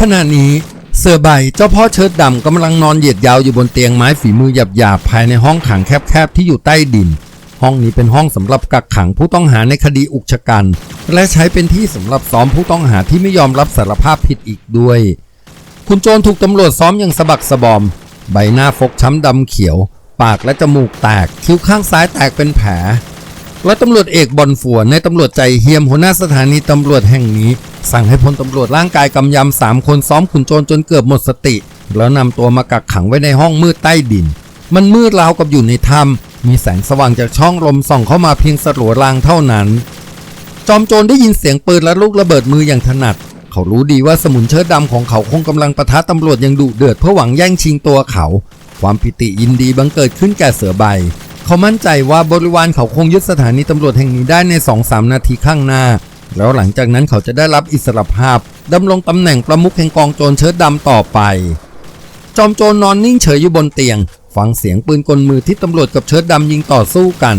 ขณะนี้เสือใบเจ้าพ่อเชิดดำกำลังนอนเหยียดยาวอยู่บนเตียงไม้ฝีมือหยาบๆภายในห้องขังแคบๆที่อยู่ใต้ดิน ห้องนี้เป็นห้องสำหรับกักขังผู้ต้องหาในคดีอุกชะกัน และใช้เป็นที่สำหรับซ้อมผู้ต้องหาที่ไม่ยอมรับสารภาพผิดอีกด้วย คุณโจรถูกตำรวจซ้อมอย่างสะบักสะบอม ใบหน้าฟกช้ำดำเขียว ปากและจมูกแตก คิ้วข้างซ้ายแตกเป็นแผลและตำรวจเอกบอลฟัวในตำรวจใจเฮียมหัวหน้าสถานีตำรวจแห่งนี้ สั่งให้พลตำรวจร่างกายกำยำสามคนซ้อมขุนโจรจนเกือบหมดสติ แล้วนำตัวมากักขังไว้ในห้องมืดใต้ดิน มันมืดราวกับอยู่ในถ้ำมีแสงสว่างจากช่องลมส่องเข้ามาเพียงสลัวรางเท่านั้น จอมโจรได้ยินเสียงปืนและลูกระเบิดมืออย่างถนัด เขารู้ดีว่าสมุนเชิดดำของเขาคงกำลังประทะตำรวจอย่างดุเดือดเพื่อหวังแย่งชิงตัวเขา ความปิติยินดีบังเกิดขึ้นแก่เสือใบ เขามั่นใจว่าบริวารเขาคงยึดสถานีตำรวจแห่งนี้ได้ใน2-3นาทีข้างหน้า แล้วหลังจากนั้นเขาจะได้รับอิสรภาพดำรงตำแหน่งประมุขแห่งกองโจรเชิดดำต่อไป จอมโจรนอนนิ่งเฉยอยู่บนเตียง ฟังเสียงปืนกลมือที่ตำรวจกับเชิดดำยิงต่อสู้กัน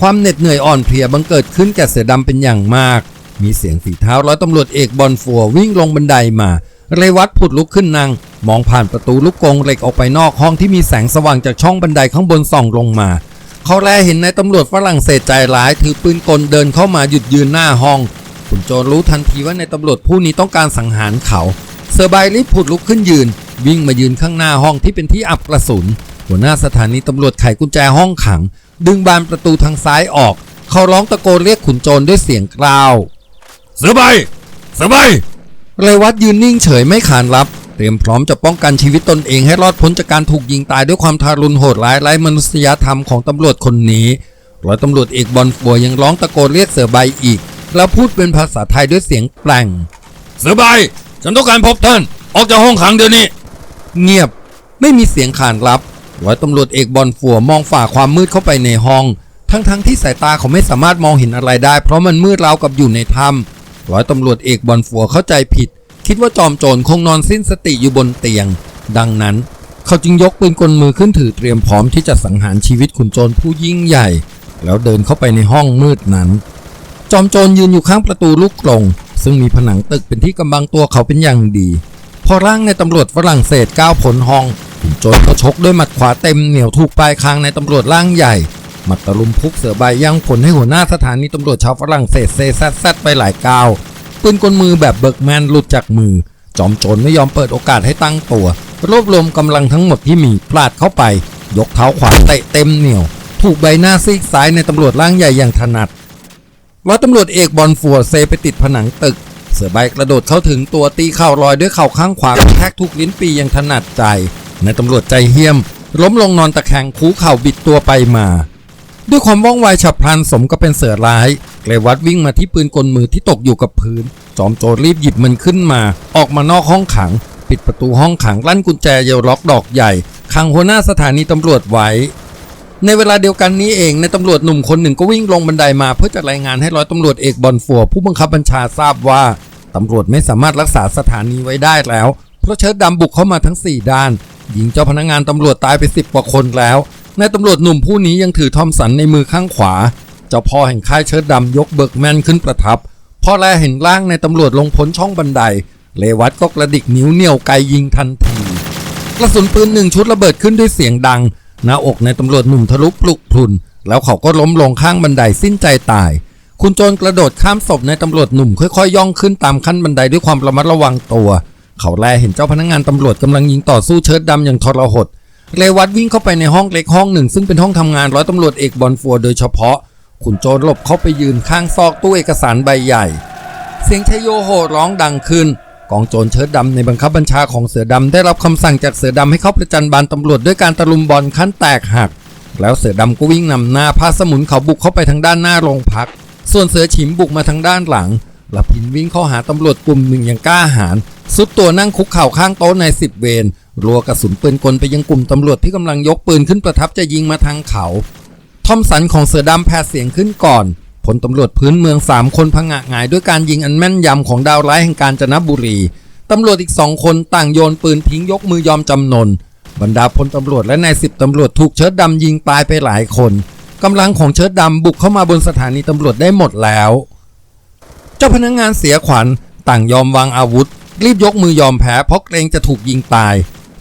ความเหน็ดเหนื่อยอ่อนเพลียบังเกิดขึ้นแก่เสือดำเป็นอย่างมาก มีเสียงฝีเท้าร้อยตำรวจเอกบอลฟัววิ่งลงบันไดมา เรวัตผุดลุกขึ้นนั่งมองผ่านประตูลูกกงเหล็กออกไปนอกห้องที่มีแสงสว่างจากช่องบันไดข้างบนส่องลงมาเขาแลเห็นนายตำรวจฝรั่งเศสใจร้ายถือปืนกลเดินเข้ามาหยุดยืนหน้าห้อง ขุนโจรรู้ทันทีว่านายตำรวจผู้นี้ต้องการสังหารเขาเซอร์ไบรีบผุดลุกขึ้นยืน วิ่งมายืนข้างหน้าห้องที่เป็นที่อับกระสุน หัวหน้าสถานีตำรวจไขกุญแจห้องขัง ดึงบานประตูทางซ้ายออก เขาร้องตะโกนเรียกขุนโจรด้วยเสียงกล้าวเสือใบเสือใบเรวัตยืนนิ่งเฉยไม่ขานรับ เตรียมพร้อมจะป้องกันชีวิตตนเองให้รอดพ้นจากการถูกยิงตายด้วยความทารุณโหดร้ายไร้มนุษยธรรมของตำรวจคนนี้ร้อยตำรวจเอกบอลฟัวยังร้องตะโกนเรียกเสือใบอีก แล้วพูดเป็นภาษาไทยด้วยเสียงแปลงเสือใบฉันต้องการพบท่าน ออกจากห้องขังเดี๋ยวนี้ เงียบไม่มีเสียงขานรับร้อยตำรวจเอกบอลฟัวมองฝ่าความมืดเข้าไปในห้อง ทั้งๆที่สายตาเขาไม่สามารถมองเห็นอะไรได้ เพราะมันมืดราวกับอยู่ในถ้ำร้อยตำรวจเอกบอลฟัวเข้าใจผิด คิดว่าจอมโจรคงนอนสิ้นสติอยู่บนเตียง ดังนั้น เขาจึงยกปืนกลมือขึ้นถือเตรียมพร้อมที่จะสังหารชีวิตขุนโจรผู้ยิ่งใหญ่ แล้วเดินเข้าไปในห้องมืดนั้น จอมโจรยืนอยู่ข้างประตูลูกกรงซึ่งมีผนังตึกเป็นที่กำบังตัวเขาเป็นอย่างดี พอร่างในตำรวจฝรั่งเศสก้าวพ้นห้องขุนโจรก็ชกด้วยหมัดขวาเต็มเหนียวถูกปลายคางในตำรวจร่างใหญ่หมัดตะลุมพุกเสือใบย่างผลให้หัวหน้าสถานีตำรวจชาวฝรั่งเศสเซซัดแซดไปหลายก้าวปืนกลมือแบบเบิกแมนหลุดจากมือ จอมโจรไม่ยอมเปิดโอกาสให้ตั้งตัว รวบรวมกำลังทั้งหมดที่มีพลาดเข้าไป ยกเท้าขวาเตะเต็มเหนียว ถูกใบหน้าซีกซ้ายในตำรวจร่างใหญ่อย่างถนัด ร้อยตำรวจเอกบอลฟัวเซไปติดผนังตึก เสือใบกระโดดเข้าถึงตัวตีเข่าลอยด้วยเข่าข้างขวากระแทกทุกลิ้นปีอย่างถนัดใจในตำรวจใจเหี้ยม ล้มลงนอนตะแคงคูเข่าบิดตัวไปมา ด้วยความว่องไวฉับพลันสมก็เป็นเสือร้ายเกรวัดวิ่งมาที่ปืนกลมือที่ตกอยู่กับพื้น จอมโจรรีบหยิบมันขึ้นมา ออกมานอกห้องขัง ปิดประตูห้องขังลั่นกุญแจเยลล็อกดอกใหญ่ขังหัวหน้าสถานีตำรวจไว้ ในเวลาเดียวกันนี้เองในตำรวจหนุ่มคนหนึ่งก็วิ่งลงบันไดมา เพื่อจะรายงานให้ร้อยตำรวจเอกบอลฟัว ผู้บังคับบัญชาทราบว่าตำรวจไม่สามารถรักษาสถานีไว้ได้แล้ว เพราะเชิดดำบุกเข้ามาทั้ง 4 ด้านยิงเจ้าพนักงานตำรวจตายไป 10 กว่าคนแล้วนายตำรวจหนุ่มผู้นี้ยังถือทอมสันในมือข้างขวา เจ้าพ่อแห่งค่ายเชิดดำยกเบิกแมนขึ้นประทับพอแลเห็นร่างในตำรวจลงพ้นช่องบันได เลวัตก็กระดิกนิ้วเหนี่ยวไกยิงทันทีกระสุนปืนหนึ่งชุดระเบิดขึ้นด้วยเสียงดัง หน้าอกในตำรวจหนุ่มทะลุปลุกพลุน แล้วเขาก็ล้มลงข้างบันไดสิ้นใจตาย คุณโจรกระโดดข้ามศพในตำรวจหนุ่มค่อยๆย่องขึ้นตามขั้นบันไดด้วยความระมัดระวังตัว เขาแลเห็นเจ้าพนักงานตำรวจกำลังยิงต่อสู้เชิดดำอย่างทรหดเรวัตวิ่งเข้าไปในห้องเล็กห้องหนึ่ง ซึ่งเป็นห้องทำงานร้อยตำรวจเอกบอลฟัวโดยเฉพาะ ขุนโจรหลบเข้าไปยืนข้างซอกตู้เอกสารใบใหญ่ เสียงชยโยโห่ร้องดังขึ้น กองโจรเชิดดำในบังคับบัญชาของเสือดำได้รับคำสั่งจากเสือดำให้เข้าประจันบานตำรวจด้วยการตะลุมบอลขั้นแตกหัก แล้วเสือดำก็วิ่งนำหน้าพาสมุนเขาบุกเข้าไปทางด้านหน้าโรงพัก ส่วนเสือฉิมบุกมาทางด้านหลังละพินวิ่งเข้าหาตำรวจกลุ่มหนึ่งอย่างกล้าหาญสุดตัวนั่งคุกเข่าข้างโต๊ะในายสิบเวรรัวกระสุนปืนกลไปยังกลุ่มตำรวจที่กำลังยกปืนขึ้นประทับจะยิงมาทางเขา ทอมสันของเสือดำแพ้เสียงขึ้นก่อน ผลตำรวจพื้นเมืองสามคนพังะหงายด้วยการยิงอันแม่นยำของดาวร้ายแห่งการจนบุรี ตำรวจอีกสองคนต่างโยนปืนทิ้งยกมือยอมจำนน บรรดาพลตำรวจและนายสิบตำรวจถูกเชิดดำยิงตายไปหลายคนกำลังของเชิดดำบุกเข้ามาบนสถานีตำรวจได้หมดแล้ว เจ้าพนักงงานเสียขวัญต่างยอมวางอาวุธ รีบยกมือยอมแพ้เพราะเกรงจะถูกยิงตาย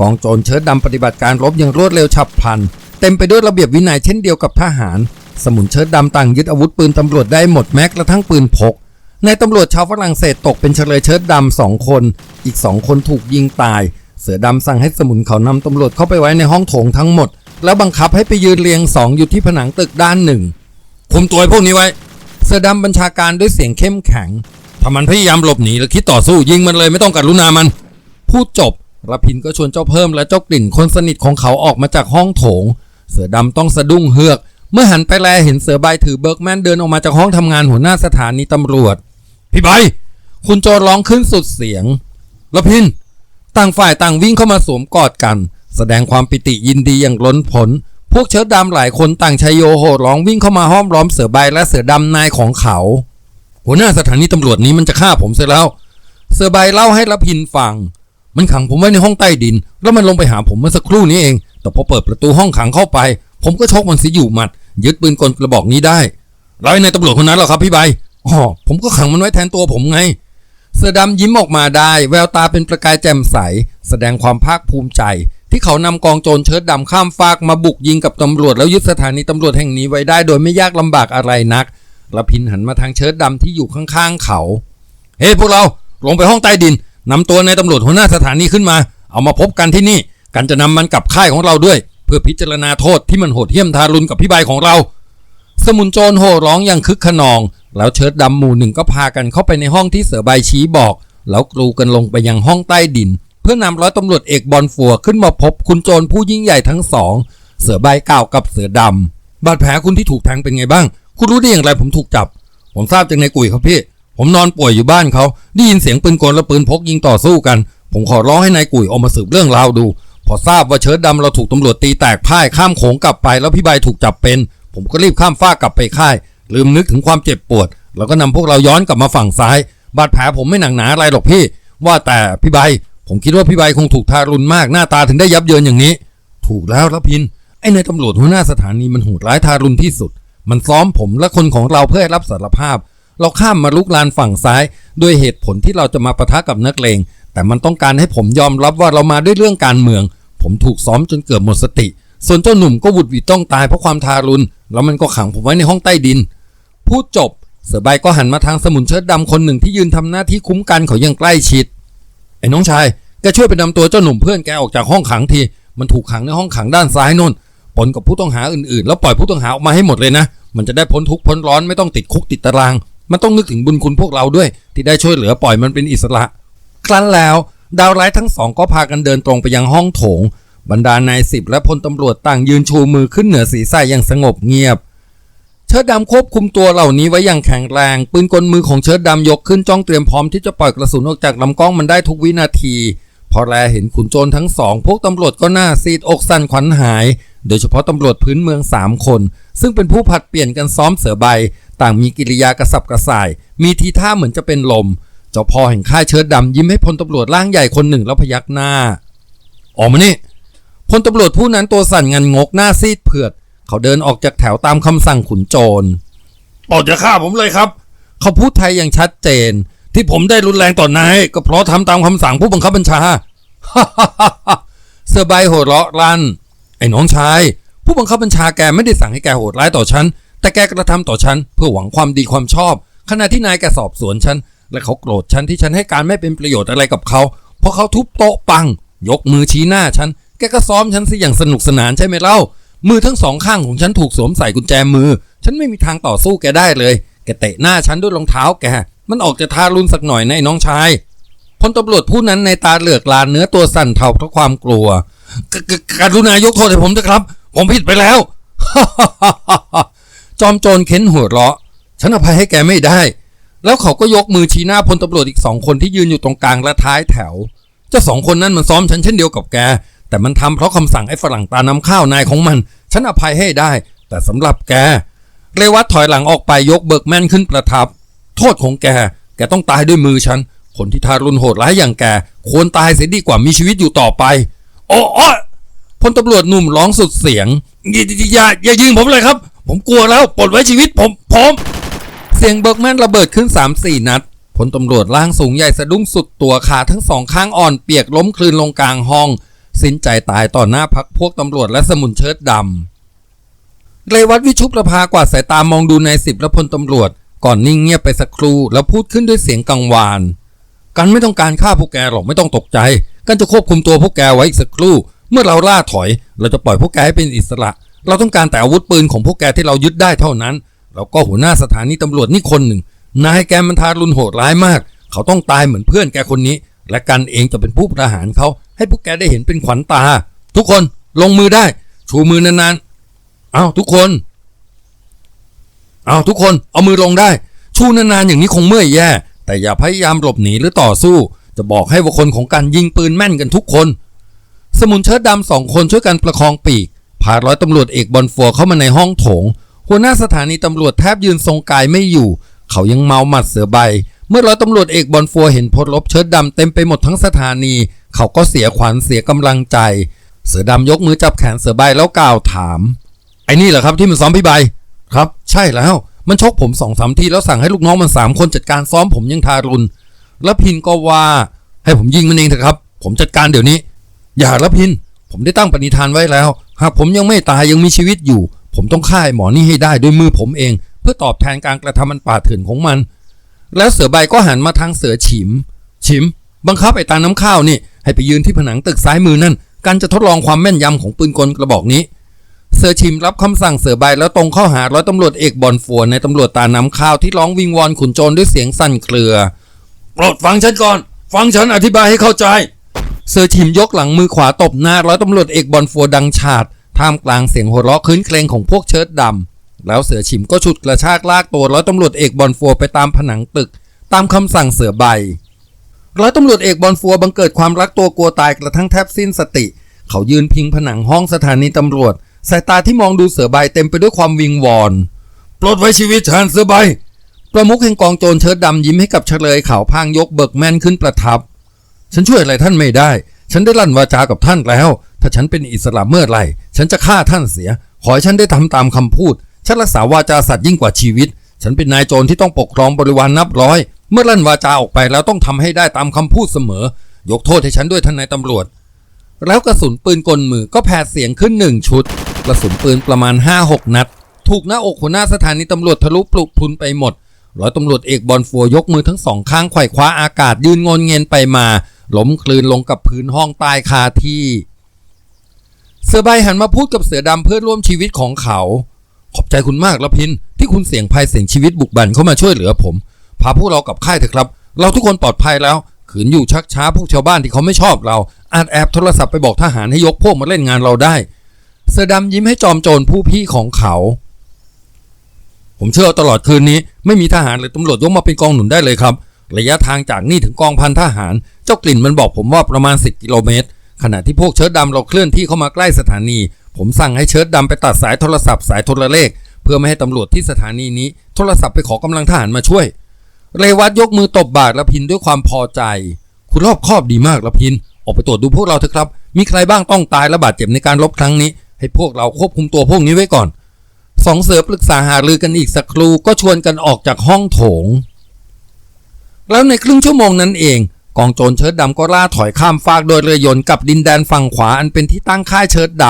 กองโจรเชิดดำปฏิบัติการรบอย่างรวดเร็วฉับพลัน เต็มไปด้วยระเบียบวินัยเช่นเดียวกับทหาร สมุนเชิดดำต่างยึดอาวุธปืนตำรวจได้หมดแม้กระทั่งปืนพกในายตำรวจชาวฝรั่งเศสตกเป็นเฉลยเชิดดำสองคน อีกสองคนถูกยิงตาย เสือดำสั่งให้สมุนเขานำตำรวจเข้าไปไว้ในห้องโถงทั้งหมด แล้วบังคับให้ไปยืนเรียงสองอยู่ที่ผนังตึกด้านหนึ่งคุมตัวไอ้พวกนี้ไว้ เสือดำบัญชาการด้วยเสียงเข้มแข็งถ้ามันพยายามหลบหนีหรือคิดต่อสู้ยิงมันเลยไม่ต้องกรุณามัน พูดจบระพินก็ชวนเจ้าเพิ่มและเจ้ากลิ่นคนสนิทของเขาออกมาจากห้องโถง เสือดำต้องสะดุ้งเฮือก เมื่อหันไปแลเห็นเสือใบถือเบิร์กแมนเดินออกมาจากห้องทำงานหัวหน้าสถานีตำรวจ พี่ใบ คุณโจร้องขึ้นสุดเสียงระพิน ต่างฝ่ายต่างวิ่งเข้ามาสวมกอดกัน แสดงความปิติยินดีอย่างล้นพ้นพวกเชิดดำหลายคนต่างชายโยโห่ร้องวิ่งเข้ามาห้อมล้อมเสือใบและเสือดำนายของเขา หัวหน้าสถานีตำรวจนี้มันจะฆ่าผมเสียแล้ว เสือใบเล่าให้ระพินฟัง มันขังผมไว้ในห้องใต้ดิน แล้วมันลงไปหาผมเมื่อสักครู่นี้เอง แต่พอเปิดประตูห้องขังเข้าไป ผมก็ชกมันเสีอยู่หมัด ยึดปืนกลกระบอกนี้ได้แล้วไอ้นายตำรวจคนนั้นเหรอครับพี่ใบอ๋อผมก็ขังมันไว้แทนตัวผมไง เสือดำยิ้มออกมาได้ แววตาเป็นประกายแจ่มใส แสดงความภาคภูมิใจ ที่เขานำกองโจรเชิดดำข้ามฟากมาบุกยิงกับตำรวจแล้วยึดสถานีตำรวจแห่งนี้ไว้ได้ โดยไม่ยากลำบากอะไรนักละพินหันมาทางเชิดดำที่อยู่ข้างๆเขา เฮ้ยพวกเราลงไปห้องใต้ดินนำตัวนายตำรวจหัวหน้าสถานีขึ้นมา เอามาพบกันที่นี่ กันจะนำมันกลับค่ายของเราด้วย พื่อพิจารณาโทษที่มันโหดเหี้ยมทารุณกับพี่ใบของเรา สมุนโจรโห่ร้องอย่างคึกขนอง แล้วเชิดดำหมู่หนึ่งก็พากันเข้าไปในห้องที่เสือใบชี้บอก แล้วกรูกันลงไปยังห้องใต้ดิน เพื่อนำร้อยตำรวจเอกบอลฟัวขึ้นมาพบคุณโจรผู้ยิ่งใหญ่ทั้งสอง เสือใบกล่าวกับเสือดำบาดแผลคุณที่ถูกแทงเป็นไงบ้าง คุณรู้ได้อย่างไรผมถูกจับ ผมทราบจากในกุยครับพี่ ผมนอนป่วยอยู่บ้านเขาได้ยินเสียงปืนกลและปืนพกยิงต่อสู้กัน ผมขอร้องให้นายกุยออกมาสืบเรื่องราวดู พอทราบว่าเชิดดำเราถูกตำรวจตีแตกพ่ายข้ามโขงกลับไป แล้วพี่ใบถูกจับเป็น ผมก็รีบข้ามฟ้ากลับไปค่าย ลืมนึกถึงความเจ็บปวด แล้วก็นำพวกเราย้อนกลับมาฝั่งซ้าย บาดแผลผมไม่หนักหนาอะไรหรอกพี่ ว่าแต่พี่ใบ ผมคิดว่าพี่ใบคงถูกทารุณมากหน้าตาถึงได้ยับเยินอย่างนี้ ถูกแล้วละพินไอ้นายตำรวจหัวหน้าสถานีมันโหดร้ายทารุณที่สุด มันซ้อมผมและคนของเราเพื่อให้รับสารภาพ เราข้ามมาลุกลานฝั่งซ้าย ด้วยเหตุผลที่เราจะมาปะทะกับนักเลงแต่มันต้องการให้ผมยอมรับว่าเรามาด้วยเรื่องการเมือง ผมถูกซ้อมจนเกือบหมดสติ ส่วนเจ้าหนุ่มก็วุดวิดต้องตายเพราะความทารุณ แล้วมันก็ขังผมไว้ในห้องใต้ดิน พูดจบ เสือใบก็หันมาทางสมุนเชิดดำคนหนึ่งที่ยืนทำหน้าที่คุ้มกันเขาอย่างใกล้ชิด ไอ้น้องชาย แกช่วยไปนำตัวเจ้าหนุ่มเพื่อนแกออกจากห้องขังที มันถูกขังในห้องขังด้านซ้ายโน่นปนกับผู้ต้องหาอื่นๆ แล้วปล่อยผู้ต้องหาออกมาให้หมดเลยนะ มันจะได้พ้นทุกข์พ้นร้อนไม่ต้องติดคุกติดตาราง มันต้องนึกถึงบุญคุณพวกเราด้วย ที่ได้ช่วยเหลือปล่อยมันเป็นอิสระ ครั้นแล้ว ดาวร้ายทั้งสองก็พากันเดินตรงไปยังห้องโถง บรรดานายสิบและพลตำรวจต่างยืนชูมือขึ้นเหนือศีรษะอย่างสงบเงียบ เชิดดำควบคุมตัวเหล่านี้ไว้อย่างแข็งแรง ปืนกลมือของเชิดดำยกขึ้นจ้องเตรียมพร้อมที่จะปล่อยกระสุนออกจากลำกล้องมันได้ทุกวินาที พอแลเห็นขุนโจรทั้งสอง พวกตำรวจก็หน้าซีดอกสั่นขวัญหาย โดยเฉพาะตำรวจพื้นเมืองสามคน ซึ่งเป็นผู้ผัดเปลี่ยนกันซ้อมเสือใบ ต่างมีกิริยากระสับกระส่าย มีทีท่าเหมือนจะเป็นลม เจ้าพ่อแห่งค่ายเชิดดำยิ้มให้พลตำรวจร่างใหญ่คนหนึ่งแล้วพยักหน้า ออกมานี่พลตำรวจผู้นั้นตัวสั่นงันงกหน้าซีดเผือด เขาเดินออกจากแถวตามคำสั่งขุนโจรปลดจะฆ่าผมเลยครับ เขาพูดไทยอย่างชัดเจน ที่ผมได้รุนแรงต่อนายก็เพราะทำตามคำสั่งผู้บังคับบัญชาเสือใบโหดเราะลั่นไอ้น้องชาย ผู้บังคับบัญชาแกไม่ได้สั่งให้แกโหดร้ายต่อฉันแต่แกกระทำต่อฉันเพื่อหวังความดีความชอบ ขณะที่นายแกสอบสวนฉัน และเขาโกรธฉันที่ฉันให้การไม่เป็นประโยชน์อะไรกับเขา เพราะเขาทุบโต๊ะปัง ยกมือชี้หน้าฉัน แกก็ซ้อมฉันสิอย่างสนุกสนานใช่ไหมเล่า มือทั้งสองข้างของฉันถูกสวมใส่กุญแจมือ ฉันไม่มีทางต่อสู้แกได้เลย แกเตะหน้าฉันด้วยรองเท้าแก มันออกจะทารุณสักหน่อยนน้องชาย พลตำรวจผู้นั้นในตาเหลือกลานเนื้อตัวสั่นเทาเพราะความกลัวกกกรุณายกโทษให้ผมด้วยครับ ผมผิดไปแล้ว จอมโจรเค้นหัวเราะ ฉันอภัยให้แกไม่ได้ แล้วเขาก็ยกมือชี้หน้าพลตำรวจอีกสองคนที่ยืนอยู่ตรงกลางและท้ายแถว เจ้าสองคนนั้นมันซ้อมฉันเช่นเดียวกับแก แต่มันทำเพราะคำสั่งไอ้ฝรั่งตาน้ำข้าวนายของมัน ฉันอภัยให้ได้ แต่สำหรับแก เรวัตถอยหลังออกไปยกเบิกแม่นขึ้นประทับ โทษของแก แกต้องตายด้วยมือฉัน คนที่ทารุณโหดร้ายอย่างแก ควรตายเสียดีกว่ามีชีวิตอยู่ต่อไป โอ้โอ้พลตำรวจหนุ่มร้องสุดเสียงอย่าอย่าอย่ายิงผมเลยครับ ผมกลัวแล้วปลดไว้ชีวิตผมผม เสียงเบิร์กแมนระเบิดขึ้น 3 4 นัดพลตำรวจร่างสูงใหญ่สะดุ้งสุดตัวขาทั้งสองข้างอ่อนเปียกล้มคลืนลงกลางห้อง สิ้นใจตายต่อหน้าพักพวกตำรวจและสมุนเชิดดำเรวัตวิชุประภากวาดสายตามองดูนายสิบและพลตำรวจ ก่อนนิ่งเงียบไปสักครู่แล้วพูดขึ้นด้วยเสียงกังวาน กันไม่ต้องการฆ่าพวกแกหรอกไม่ต้องตกใจ กันจะควบคุมตัวพวกแกไว้อีกสักครู่ เมื่อเราล่าถอย เราจะปล่อยพวกแกให้เป็นอิสระ เราต้องการแต่อาวุธปืนของพวกแกที่เรายึดได้เท่านั้น แล้วก็หัวหน้าสถานีตำรวจนี่คนหนึ่ง นายแกมันทารุณโหดร้ายมาก เขาต้องตายเหมือนเพื่อนแกคนนี้ และกันเองจะเป็นผู้ประหารเขา ให้พวกแกได้เห็นเป็นขวัญตา ทุกคนลงมือได้ ชูมือนานๆเอาทุกคนเอาทุกคนเอามือลงได้ ชูนานๆอย่างนี้คงเมื่อยแย่ แต่อย่าพยายามหลบหนีหรือต่อสู้ จะบอกให้ว่าคนของการยิงปืนแม่นกันทุกคน สมุนเชิดดำสองคนช่วยกันประคองปีกพาร้อยตำรวจเอกบอลฟัวเข้ามาในห้องโถง หัวหน้าสถานีตำรวจแทบยืนทรงกายไม่อยู่ เขายังเมาหมัดเสือใบ เมื่อร้อยตำรวจเอกบอลฟัวเห็นพลลบเชิดดำเต็มไปหมดทั้งสถานี เขาก็เสียขวัญเสียกำลังใจ เสือดำยกมือจับแขนเสือใบแล้วกล่าวถาม ไอ้นี่เหรอครับที่มันซ้อมพี่ใบ ครับ ใช่แล้ว มันชกผมสองสามทีแล้วสั่งให้ลูกน้องมันสามคนจัดการซ้อมผมยังทารุณแล้วพินก็ว่า ให้ผมยิงมันเองเถอะครับ ผมจัดการเดี๋ยวนี้ อย่าละพิน ผมได้ตั้งปณิธานไว้แล้ว หากผมยังไม่ตายยังมีชีวิตอยู่ ผมต้องฆ่าหมอนี่ให้ได้ด้วยมือผมเอง เพื่อตอบแทนการกระทำมันป่าเถื่อนของมัน แล้วเสือใบก็หันมาทางเสือฉิม ฉิม บังคับไอ้ตาน้ำข้าวนี่ ให้ไปยืนที่ผนังตึกซ้ายมือนั่นกันจะทดลองความแม่นยำของปืนกลกระบอกนี้ เสือชิมรับคำสั่งเสือใบแล้วตรงเข้าหาร้อยตำรวจเอกบอลฟัวในตำรวจตาน้ำข้าวที่ร้องวิงวอนขุนโจรด้วยเสียงสั่นเครือ โปรดฟังฉันก่อน ฟังฉันอธิบายให้เข้าใจ เสือชิมยกหลังมือขวาตบหน้าร้อยตำรวจเอกบอลฟัวดังฉาด ท่ามกลางเสียงหัวเราะคืนเครงของพวกเชิดดำแล้วเสือชิมก็ฉุดกระชากลากตัวร้อยตำรวจเอกบอลฟัวไปตามผนังตึก ตามคำสั่งเสือใบร้อยตำรวจเอกบอลฟัวบังเกิดความรักตัวกลัวตายกระทั่งแทบสิ้นสติ เขายืนพิงผนังห้องสถานีตำรวจ สายตาที่มองดูเสือใบเต็มไปด้วยความวิงวอนปลดไว้ชีวิตฉันเสือใบประมุขแห่งกองโจรเชิดดำยิ้มให้กับเฉลยเขาพางยกเบิกแม่นขึ้นประทับ ฉันช่วยอะไรท่านไม่ได้ ฉันได้ลั่นวาจากับท่านแล้ว ถ้าฉันเป็นอิสระเมื่อไหร่ ฉันจะฆ่าท่านเสีย ขอให้ฉันได้ทำตามคำพูด ฉันรักษาวาจาสัตย์ยิ่งกว่าชีวิต ฉันเป็นนายโจรที่ต้องปกครองบริวารนับร้อย เมื่อลั่นวาจาออกไปแล้วต้องทำให้ได้ตามคำพูดเสมอ ยกโทษให้ฉันด้วยท่านนายตำรวจ แล้วกระสุนปืนกลมือก็แผดเสียงขึ้นหนึ่งชุด กระสุนปืนประมาณ 5-6 นัด ถูกหน้าอกหัวหน้าสถานีตำรวจทะลุปลุกพลุนไปหมดร้อยตำรวจเอกบอลฟัวยกมือทั้งสองข้างไขว่คว้าอากาศยืนงนเงียนไปมาล้มคลืนลงกับพื้นห้องใต้คาที่ เสือใบหันมาพูดกับเสือดำเพื่อนร่วมชีวิตของเขา ขอบใจคุณมากละพินที่คุณเสี่ยงภัยเสี่ยงชีวิตบุกบันเข้ามาช่วยเหลือผม พาพวกเรากลับค่ายเถอะครับ เราทุกคนปลอดภัยแล้ว ขืนอยู่ชักช้าพวกชาวบ้านที่เขาไม่ชอบเรา อาจแอบโทรศัพท์ไปบอกทหารให้ยกพวกมาเล่นงานเราได้ เสือดำยิ้มให้จอมโจรผู้พี่ของเขา ผมเชื่อตลอดคืนนี้ ไม่มีทหารหรือตำรวจยกมาเป็นกองหนุนได้เลยครับ ระยะทางจากนี่ถึงกองพันทหาร เจ้ากลิ่นมันบอกผมว่าประมาณ 10 กิโลเมตร ขณะที่พวกเชิดดำเราเคลื่อนที่เข้ามาใกล้สถานี ผมสั่งให้เชิดดำไปตัดสายโทรศัพท์สายโทรเลข เพื่อไม่ให้ตำรวจที่สถานีนี้ โทรศัพท์ไปขอกำลังทหารมาช่วย เรวัตยกมือตบบาทละพินด้วยความพอใจ คุณรอบคอบดีมากละพิน ออกไปตรวจดูพวกเราเถอะครับ มีใครบ้างต้องตายและบาดเจ็บในการรบครั้งนี้ ให้พวกเราควบคุมตัวพวกนี้ไว้ก่อนสองเสือปรึกษาหารือกันอีกสักครู่ก็ชวนกันออกจากห้องโถง แล้วในครึ่งชั่วโมงนั้นเอง กองโจรเชิดดำก็ล่าถอยข้ามฟากโดยเรือยนต์กับดินแดนฝั่งขวาอันเป็นที่ตั้งค่ายเชิดด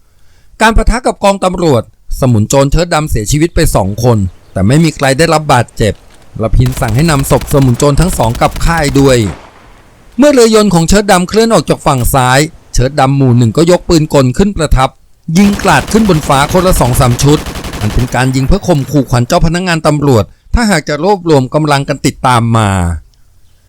ำการประทะกับกองตำรวจ สมุนโจรเชิดดำเสียชีวิตไปสองคน แต่ไม่มีใครได้รับบาดเจ็บละพินสั่งให้นำศพสมุนโจรทั้งสองกลับค่ายด้วย เมื่อเรือยนต์ของเชิดดำเคลื่อนออกจากฝั่งซ้าย เชิดดำหมู่หนึ่งก็ยกปืนกลขึ้นประทับ ยิงกลาดขึ้นบนฟ้าคนละสองสามชุดมันเป็นการยิงเพื่อข่มขู่ขวัญเจ้าพนักงานตำรวจ ถ้าหากจะรวบรวมกำลังกันติดตามมา